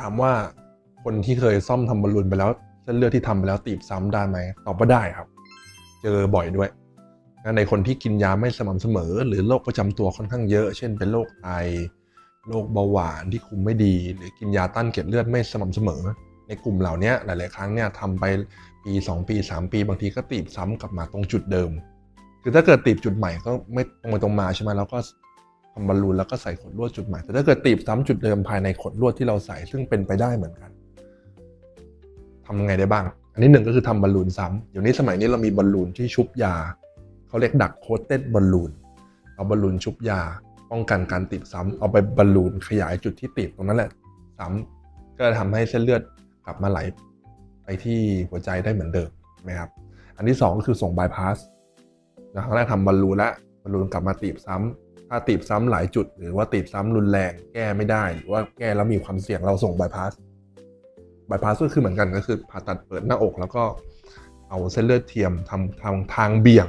ถามว่าคนที่เคยซ่อมทำบอลลูนไปแล้วเส้นเลือดที่ทำไปแล้วตีบซ้ำได้ไหมตอบว่าได้ครับ เจอบ่อยด้วยในคนที่กินยาไม่สม่ำเสมอ หรือโรคประจำตัวค่อนข้างเยอะ เช่นเป็นโรคไตโรคเบาหวานที่คุมไม่ดี หรือกินยาต้านเกล็ดเลือดไม่สม่ำเสมอ ในกลุ่มเหล่านี้หลาย ๆ ครั้งเนี่ยทำไปปี 2 ปี 3 ปี บางทีก็ตีบซ้ำกลับมาตรงจุดเดิม คือถ้าเกิดตีบจุดใหม่ก็ไม่ตรงไปตรงมาใช่ไหมแล้วก็ บอลลูนแล้วก็ใส่ขดลวดจุดใหม่ แต่ถ้าเกิดตีบซ้ำจุดเดิมภายในขดลวดที่เราใส่ซึ่งเป็นไปได้เหมือนกันทำยังไงได้บ้าง อันนี้หนึ่งก็คือทำบอลลูนซ้ำเดี๋ยวนี้สมัยนี้เรามีบอลลูนที่ชุบยาเขาเรียกดักโคตเต็ดบอลลูนเอาบอลลูนชุบยา ป้องกันการตีบซ้ำเอาไปบอลลูนขยายจุดที่ตีบตรงนั้นแหละซ้ำก็จะทำให้เส้นเลือดกลับมาไหลไปที่หัวใจได้เหมือนเดิมนะครับอันที่สองก็คือส่งบายพาสนะครั้งแรกทำบอลลูนแล้วบอลลูนกลับมาตีบซ้ำ ถ้าตีบซ้ำหลายจุด หรือว่าตีบซ้ำรุนแรงแก้ไม่ได้ หรือว่าแก้แล้วมีความเสี่ยงเราส่งบายพาสบายพาสก็คือเหมือนกันก็คือผ่าตัดเปิดหน้าอกแล้วก็เอาเส้นเลือดเทียมทำทางทางเบี่ยง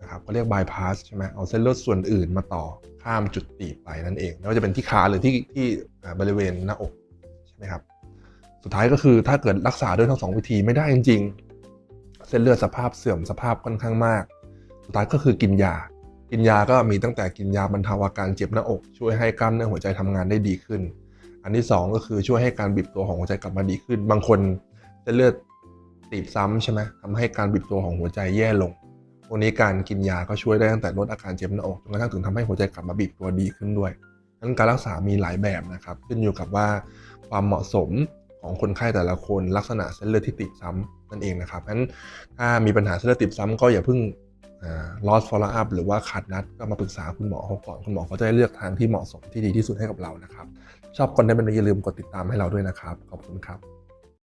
นะครับเขาเรียกบายพาสใช่ไหมเอาเส้นเลือดส่วนอื่นมาต่อข้ามจุดตีบไปนั่นเองไม่ว่าจะเป็นที่ขาหรือที่ที่บริเวณหน้าอกใช่ไหมครับสุดท้ายก็คือถ้าเกิดรักษาด้วยทั้งสองวิธีไม่ได้จริง ๆ เส้นเลือดสภาพเสื่อมสภาพค่อนข้างมาก สุดท้ายก็คือกินยา กินยาก็มีตั้งแต่กินยาบรรเทาอาการเจ็บหน้าอก ช่วยให้กล้ามเนื้อหัวใจทำงานได้ดีขึ้น อันที่สองก็คือช่วยให้การบีบตัวของหัวใจกลับมาดีขึ้น บางคนเส้นเลือดตีบซ้ำใช่ไหมทำให้การบีบตัวของหัวใจแย่ลงพวกนี้การกินยาก็ช่วยได้ตั้งแต่ลดอาการเจ็บหน้าอกจนกระทั่งถึงทำให้หัวใจกลับมาบีบตัวดีขึ้นด้วยดังนั้นการรักษามีหลายแบบนะครับ ขึ้นอยู่กับว่าความเหมาะสมของคนไข้แต่ละคนลักษณะเส้นเลือดที่ติดซ้ำนั่นเองนะครับงั้นถ้ามีปัญหาเส้นเลือดติดซ้ำก็อย่าเพิ่ง ลอสฟอลล์อัพหรือว่าขาดนัดก็มาปรึกษาคุณหมอเขาก่อนคุณหมอเขาจะได้เลือกทางที่เหมาะสมที่ดีที่สุดให้กับเรานะครับ ชอบคอนเทนต์แบบนี้อย่าลืมกดติดตามให้เราด้วยนะครับ ขอบคุณครับ